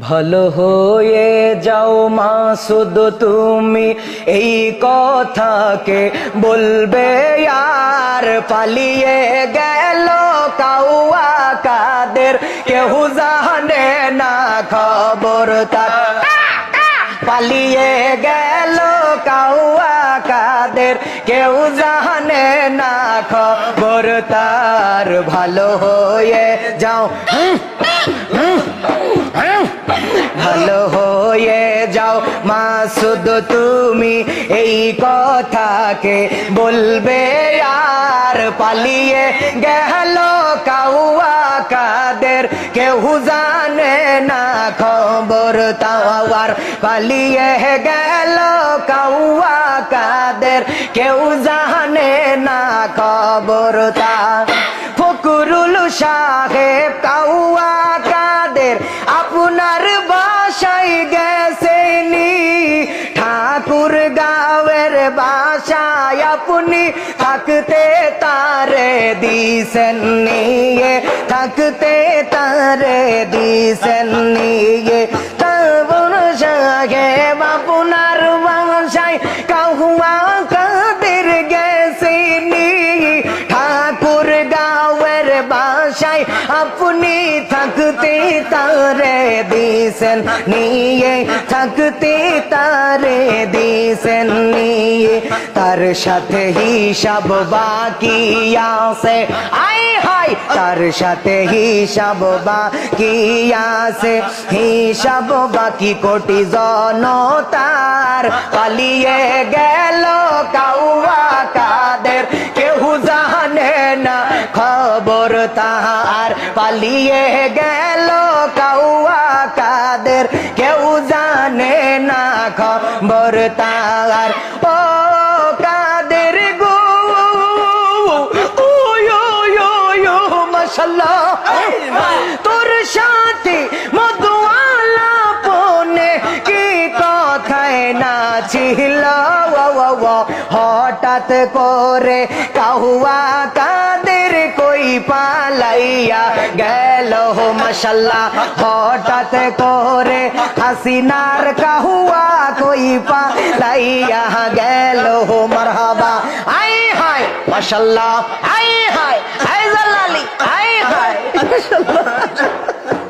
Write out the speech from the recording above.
ভালো হয়ে যাও মা শুধু তুমি এই কথাকে বলবে আর পালিয়ে গেল কাউয়া কাদের। কেউ জানে না খবর তার। পালিয়ে গেল কাউয়া কাদের। কেউ জানে না খবর তার। ভালো হয়ে যাও। হুম, হুম, হুম। ভালো হয়ে যাও মা, শুধু তুমি এই কথাকে বলবে আর পালিয়ে গেল কাউয়া কাদের। কেউ জানে না খবর তাওয়ার পালিয়ে গেল কাউয়া কাদের। কেউ জানে না খবর তা। ফকরুল সাহেব কাউয়া বাসায় আপনি থাকতে তারে দিছেন নিয়ে থাকতে তারে দিছেন নিয়ে। বাসায় আপনি থাকতে তারে দিছেন, নিয়ে থাকতে তারে দিছেন, নিয়ে তার সাথে হিসাব বাকি আছে। আই হাই তার সাথে হিসাব বাকি আছে। হিসাব বাকি কোটি জনতার পালিয়ে গেল কাউয়া তাহার পালিয়ে গেল কাউয়া কাদের। কেউ জানে না খবর তাহার। ও কাদের গো। মাশাল্লাহ। তোর সাথে মধুয়ালা পনে কি কথায় না ছিল হঠাৎ করে কাহুয়া কাদের কই পালাইয়া গেল মশাল্লা হঠাৎ করে হাসিনার কাহুয়া কই পা লাইয়া গেল মারহাবা। আই হাই, মাশাল্লাহ। আই হায় আই জালালি। আই হাই, মাশাল্লাহ।